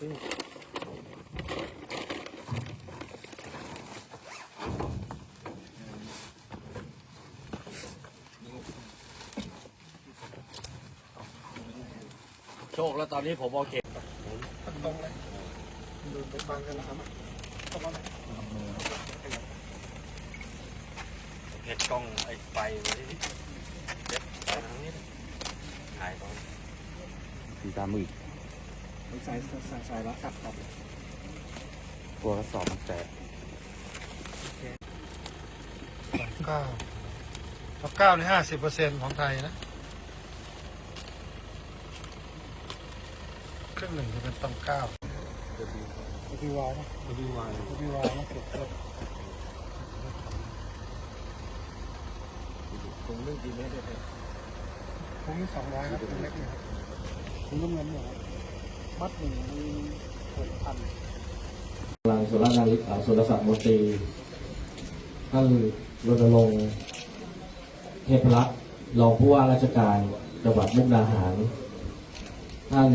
โชคแล้วตอนนี้ผมโอเคตรงเลยดูไปฟังกันนะครับตรงนั้นเพชรกล้องไอ้ไฟมาที่นี่เด็ดไปทางนี้ถ่ายตอนสีตามมือใส่ใส่ใส่แล้วกลับกลับกลัวกระสอบมันแตกเก้าเก้าในห้าสิบเปอร์เซ็นต์ของไทยนะครึ่งหนึ่งจะเป็นตองเก้าพีวายนะดูวายพีวายนะเก็บเก็บตรงเรื่องกี่เมตรเนี่ยผมมีสองร้อยครับเป็นเล็กอยู่ครับผมน้ำเงินอยู่ครับ มัดหนึ่งมีหกพันพลังสุรนาริอ่าสุรศักดิ์มนตรีท่านรณรงค์เทพรักษ์รองผู้ว่าราชการจังหวัดมุกดาหาร ท่าน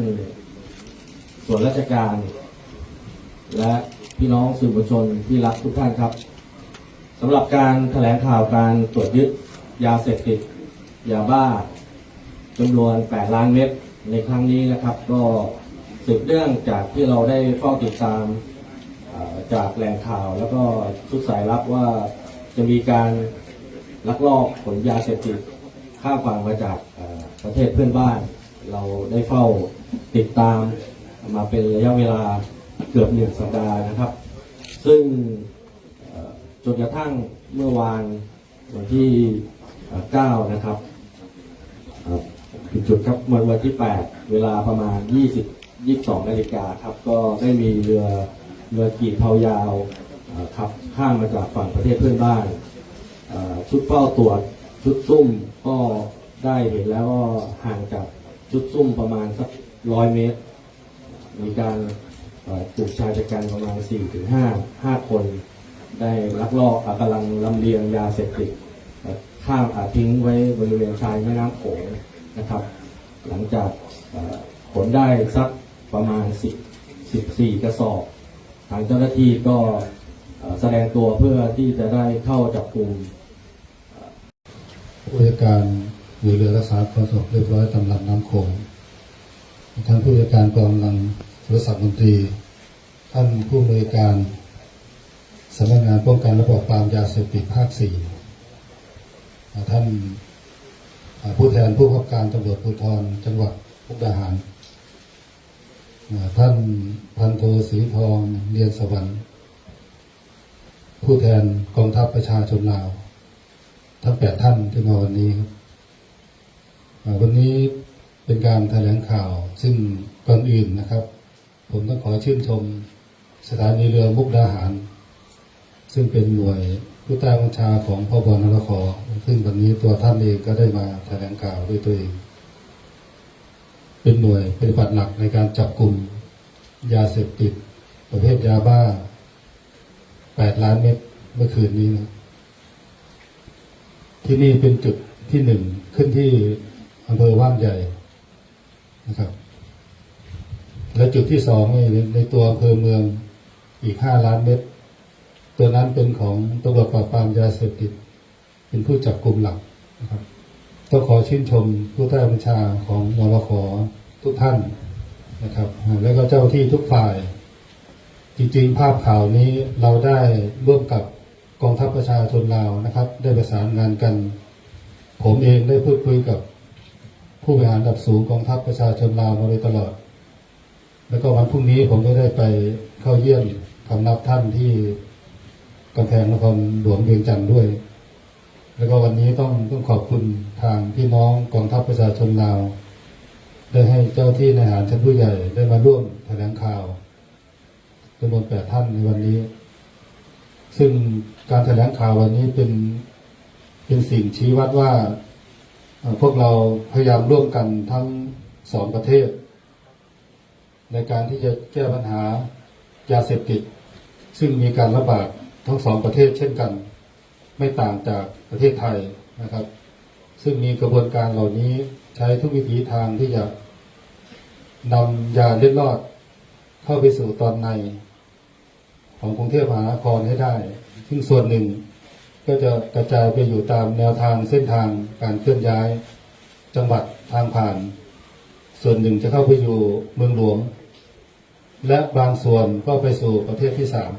ส่วนราชการ และพี่น้องสื่อมวลชนที่รักทุกท่านครับสำหรับการแถลงข่าวการตรวจยึดยาเสพติดยาบ้าจำนวน 8 ล้านเม็ดในครั้งนี้นะครับ ก็ สืบเนื่องจากที่เราได้เฝ้าติดตามจากแหล่งข่าวแล้วก็ชุดสายลับว่าจะมีการลักลอบขนยาเสพติดข้ามฝั่งมาจากประเทศเพื่อนบ้าน เราได้เฝ้าติดตามมาเป็นระยะเวลาเกือบหนึ่งสัปดาห์นะครับ ซึ่งจนกระทั่งเมื่อวานวันที่เอ่อ9นะครับผิดจุดครับวันวันที่ 8 เวลาประมาณ 20 22นาฬิกาครับ ก็ได้มีเรือเรือกีบเผายาวขับข้ามมาจากฝั่งประเทศเพื่อนบ้านชุดเฝ้าตรวจชุดซุ่มก็ได้เห็นแล้วก็ห่างจากชุดซุ่มประมาณสักร้อยเมตร มีการเอ่อถูกชายจัดการประมาณ4ถึง5 5 คน ได้ลักลอบกำลังลำเลียงยาเสพติดข้ามอะทิ้งไว้บริเวณชายแม่น้ำโขงนะครับ หลังจากเอ่อขนได้สัก ประมาณ 10 14 กระสอบ ทางเจ้าหน้าที่ก็แสดงตัวเพื่อที่จะได้เข้าจับกลุ่มผู้จัดการหน่วยเรือรักษาความสงบเรียบร้อยตำลำน้ำโขงท่านผู้จัดการกองกำลังสุรศักดิ์มนตรี ท่านผู้อำนวยการสำนักงานป้องกันและปราบปรามยาเสพติดภาคสี่ท่านผู้แทนผู้ขับการตำรวจภูธรจังหวัดมุกดาหาร ท่านพันโทสีทองเรียนสวรรค์ ผู้แทนกองทัพประชาชนลาว ทั้งแปดท่านที่มาวันนี้ครับวันนี้เป็นการแถลงข่าว ซึ่งก่อนอื่นนะครับ ผมต้องขอชื่นชมสถานีเรือมุกดาหาร ซึ่งเป็นหน่วยผู้ใต้บัญชาของพบนรคซึ่งวันนี้ตัวท่านเองก็ได้มาแถลงข่าวด้วยตัวเอง เป็นหน่วยปฏิบัติหนักในการจับกลุ่มยาเสพติด ประเภทยาบ้า 8 ล้านเม็ดเมื่อคืนนี้นะที่นี่เป็นจุดที่หนึ่งขึ้นที่อำเภอว่านใหญ่นะครับ และจุดที่สองในในตัวอำเภอเมืองอีกห้าล้านเมตรตัวนั้นเป็นของตำรวจปราบปรามยาเสพติด เป็นผู้จับกลุ่มหลักนะครับ ต้องขอชื่นชมผู้ใต้บัญชาของนรขอทุกท่านนะครับ แล้วก็เจ้าที่ทุกฝ่าย จริงๆ ภาพข่าวนี้เราได้ร่วมกับกองทัพประชาชนลาวนะครับ ได้ประสานงานกัน ผมเองได้พูดคุยกับผู้บริหารระดับสูงกองทัพประชาชนลาวมาโดยตลอด แล้วก็วันพรุ่งนี้ผมก็ได้ไปเข้าเยี่ยมคำนับท่านที่กำแพงนครหลวงเวียงจันทร์ด้วย แล้วก็วันนี้ต้องต้องขอบคุณทางพี่น้องกองทัพประชาชนลาว ได้ให้เจ้าที่ในายทหารชั้นผู้ใหญ่ได้มาร่วมแถลงข่าวจำนวนแปดท่านในวันนี้ ซึ่งการแถลงข่าววันนี้เป็นเป็นสิ่งชี้วัดว่าพวกเราพยายามร่วมกันทั้งสองประเทศ ในการที่จะแก้ปัญหายาเสพติด ซึ่งมีการระบาดทั้งสองประเทศเช่นกัน ไม่ต่างจากประเทศไทยนะครับ ซึ่งมีกระบวนการเหล่านี้ใช้ทุกวิถีทางที่จะนำยาเล็ดลอดเข้าไปสู่ตอนใน ของกรุงเทพมหานครให้ได้ ซึ่งส่วนหนึ่งก็จะกระจายไปอยู่ตามแนวทางเส้นทางการเคลื่อนย้าย จังหวัดทางผ่าน ส่วนหนึ่งจะเข้าไปอยู่เมืองหลวง และบางส่วนก็ไปสู่ประเทศที่สาม